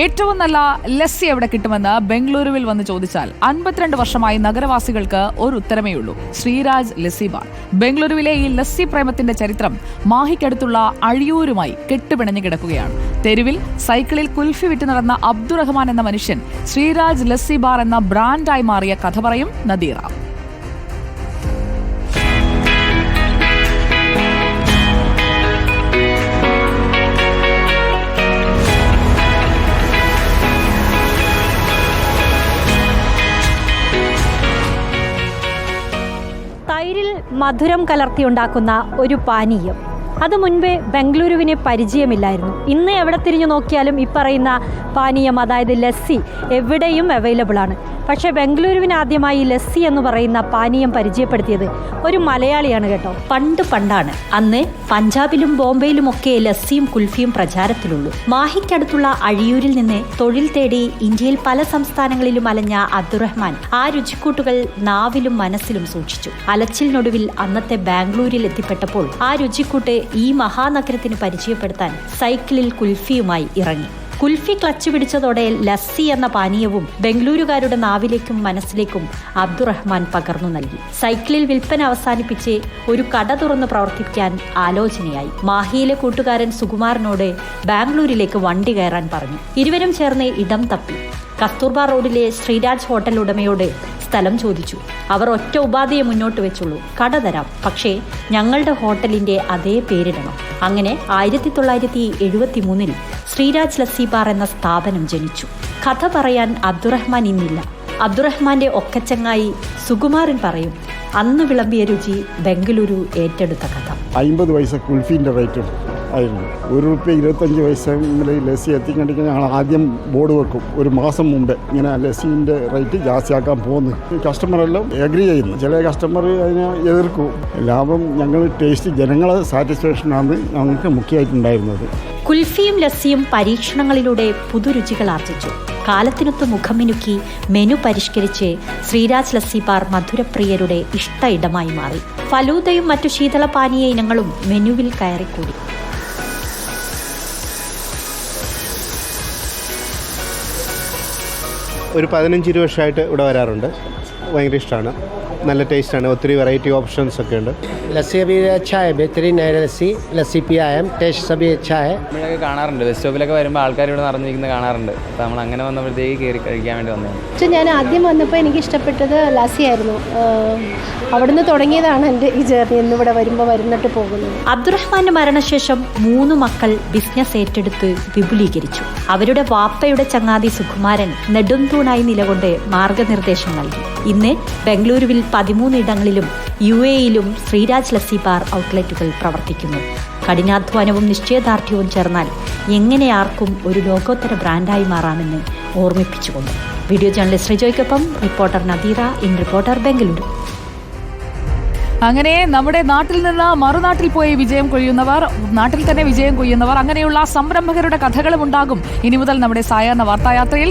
ഏറ്റവും നല്ല ലസ്സി എവിടെ കിട്ടുമെന്ന് ബംഗളൂരുവിൽ വന്ന് ചോദിച്ചാൽ അൻപത്തിരണ്ട് വർഷമായി നഗരവാസികൾക്ക് ഒരു ഉത്തരമേ ഉള്ളൂ. ശ്രീരാജ് ലസ്സി ബാർ ബംഗളൂരുവിലെ ഈ ലസ്സി പ്രേമത്തിന്റെ ചരിത്രം മാഹിക്കടുത്തുള്ള അഴിയൂരുമായി കെട്ടുപിണഞ്ഞു കിടക്കുകയാണ്. തെരുവിൽ സൈക്കിളിൽ കുൽഫി വിറ്റ് നടന്ന അബ്ദുറഹ്മാൻ എന്ന മനുഷ്യൻ ശ്രീരാജ് ലസ്സി ബാർ എന്ന ബ്രാൻഡായി മാറിയ കഥ പറയും നദീറ. മധുരം കലർത്തിയുണ്ടാക്കുന്ന ഒരു പാനീയം. അത് മുൻപേ ബംഗളൂരുവിനെ പരിചയമില്ലായിരുന്നു. ഇന്ന് എവിടെ തിരിഞ്ഞു നോക്കിയാലും ഈ പറയുന്ന പാനീയം അതായത് ലസ്സി എവിടെയും അവൈലബിൾ ആണ്. പക്ഷേ ബംഗളൂരുവിന് ആദ്യമായി ലസ്സി എന്ന് പറയുന്ന പാനീയം പരിചയപ്പെടുത്തിയത് ഒരു മലയാളിയാണ് കേട്ടോ. പണ്ട് പണ്ടാണ്. അന്ന് പഞ്ചാബിലും ബോംബെയിലുമൊക്കെ ലസ്സിയും കുൽഫിയും പ്രചാരത്തിലുള്ളൂ. മാഹിക്കടുത്തുള്ള അഴിയൂരിൽ നിന്ന് തൊഴിൽ തേടി ഇന്ത്യയിൽ പല സംസ്ഥാനങ്ങളിലും അലഞ്ഞ അബ്ദുറഹ്മാൻ ആ രുചിക്കൂട്ടുകൾ നാവിലും മനസ്സിലും സൂക്ഷിച്ചു. അലച്ചിലിനൊടുവിൽ അന്നത്തെ ബാംഗ്ലൂരിൽ എത്തിപ്പെട്ടപ്പോൾ ആ രുചിക്കൂട്ട് ഈ മഹാനഗരത്തിന് പരിചയപ്പെടുത്താൻ സൈക്കിളിൽ കുൽഫിയുമായി ഇറങ്ങി. കുൽഫി ക്ലച്ച് പിടിച്ചതോടെ ലസ്സി എന്ന പാനീയവും ബംഗളൂരുകാരുടെ നാവിലേക്കും മനസ്സിലേക്കും അബ്ദുറഹ്മാൻ പകർന്നു നൽകി. സൈക്കിളിൽ വിൽപ്പന അവസാനിപ്പിച്ച് ഒരു കട തുറന്ന് പ്രവർത്തിക്കാൻ ആലോചനയായി. മാഹിയിലെ കൂട്ടുകാരൻ സുകുമാരനോട് ബാംഗ്ലൂരിലേക്ക് വണ്ടി കയറാൻ പറഞ്ഞു. ഇരുവരും ചേർന്ന് ഇടം തപ്പി. കസ്തൂർബ റോഡിലെ ശ്രീരാജ് ഹോട്ടൽ ഉടമയോട് സ്ഥലം ചോദിച്ചു. അവർ ഒറ്റ ഉപാധിയെ മുന്നോട്ട് വെച്ചുള്ളൂ. കട തരാം. പക്ഷേ ഞങ്ങളുടെ ഹോട്ടലിന്റെ അതേ പേരിടണം. അങ്ങനെ ആയിരത്തി തൊള്ളായിരത്തി എഴുപത്തി മൂന്നിൽ ശ്രീരാജ് ലസ്സി ബാർ എന്ന സ്ഥാപനം ജനിച്ചു. കഥ പറയാൻ അബ്ദുറഹ്മാൻ ഇന്നില്ല. അബ്ദുറഹ്മാന്റെ ഒക്കച്ചങ്ങായി സുകുമാരൻ പറയും അന്ന് വിളമ്പിയ രുചി ബംഗളൂരു ഏറ്റെടുത്ത കഥ. അമ്പത് പൈസ കുൽഫീന്റെ റേറ്റ് ആയിരുന്നു. ഒരു റുപ്യ ഇരുപത്തഞ്ച് പൈസ ലസ്സി എത്തിക്കണ്ടെങ്കിൽ ഞങ്ങൾ ആദ്യം ബോർഡ് വെക്കും. ഒരു മാസം മുമ്പേ ഇങ്ങനെ ലസ്സിന്റെ റേറ്റ് ജാസ്തിയാക്കാൻ പോകുന്നു കസ്റ്റമറെല്ലാം എഗ്രി ചെയ്യുന്നു. ചില കസ്റ്റമർ അതിനെ എതിർക്കും. ലാഭം ഞങ്ങൾ ടേസ്റ്റ് ജനങ്ങളെ സാറ്റിസ്ഫാക്ഷനാണ് ഞങ്ങൾക്ക് മുഖ്യമായിട്ടുണ്ടായിരുന്നത്. കുൽഫിയും ലസ്സിയും പരീക്ഷണങ്ങളിലൂടെ പുതുരുചികൾ ആർജിച്ചു. കാലത്തിനൊത്ത് മുഖമിനുക്കി മെനു പരിഷ്കരിച്ച് ശ്രീരാജ് ലസ്സി ബാർ മധുരപ്രിയരുടെ ഇഷ്ട ഇടമായി മാറി. ഫലൂതയും മറ്റു ശീതളപാനീയ ഇനങ്ങളും മെനുവിൽ കയറിക്കൂടി. ഒരു പതിനഞ്ച് ഇരുപത് വർഷമായിട്ട് ഇവിടെ വരാറുണ്ട്. ഭയങ്കര ഇഷ്ടമാണ്. നല്ല ടേസ്റ്റാണ് ഒത്തിരി വെറൈറ്റി ഓപ്ഷൻസ് ഒക്കെ ഉണ്ട് लस्सी अभी अच्छा है बेहतरीन है लस्सी लस्सी पिया है टेस्ट सभी अच्छा है നമ്മളൊക്കെ കാണാറുണ്ട് ബസ് സ്റ്റോപ്പിലൊക്കെ വരുമ്പോൾ ആൾക്കാർ ഇവിടെ നിറഞ്ഞിരിക്കുന്നത് കാണാറുണ്ട് അപ്പോൾ നമ്മൾ അങ്ങനെ വന്നപ്പോഴത്തേക്ക് കയറി കഴിക്കാൻ വേണ്ടി വന്നതാണ് പക്ഷെ ഞാൻ ആദ്യം വന്നപ്പോൾ എനിക്ക് ഇഷ്ടപ്പെട്ടത് ലാസി ആയിരുന്നു ആഹ് അവിടുന്ന് തുടങ്ങിയതാണ് എൻ്റെ ഈ ജേർണി എന്നിവിടെ വരുമ്പോൾ വരുന്നിട്ട് പോകുന്നത് അബ്ദുറഹ്മാന്റെ മരണശേഷം മൂന്ന് മക്കൾ ബിസിനസ് ഏറ്റെടുത്ത് വിപുലീകരിച്ചു അവരുടെ വാപ്പയുടെ ചങ്ങാതി സുകുമാരൻ നെടുംതൂണായി നിലകൊണ്ട് മാർഗനിർദ്ദേശം നൽകി ഇന്ന് ബംഗളൂരുവിൽ പതിമൂന്ന് ഇടങ്ങളിലും യു എയിലും ശ്രീരാജ് ലസ്സി ബാർ ഔട്ട്ലെറ്റുകൾ പ്രവർത്തിക്കുന്നു. കഠിനാധ്വാനവും നിശ്ചയദാർഢ്യവും ചേർന്നാൽ എങ്ങനെ ആർക്കും ഒരു ലോകോത്തര ബ്രാൻഡായി മാറാമെന്ന് ഓർമ്മിപ്പിച്ചുകൊണ്ട്. Video journalist റിജോയ്ക്കൊപ്പം reporter Nadeera in reporter Bengaluru. അങ്ങനെ നമ്മുടെ നാട്ടിൽ നിന്ന് മറുനാട്ടിൽ പോയി വിജയം കൊയ്യുന്നവർ നാട്ടിൽ തന്നെ വിജയം കൊയ്യുന്നവർ അങ്ങനെയുള്ള സംരംഭകരുടെ കഥകളും ഉണ്ടാകും. ഇനി മുതൽ നമ്മുടെ സായാഹ്ന വാർത്തായാത്രയിൽ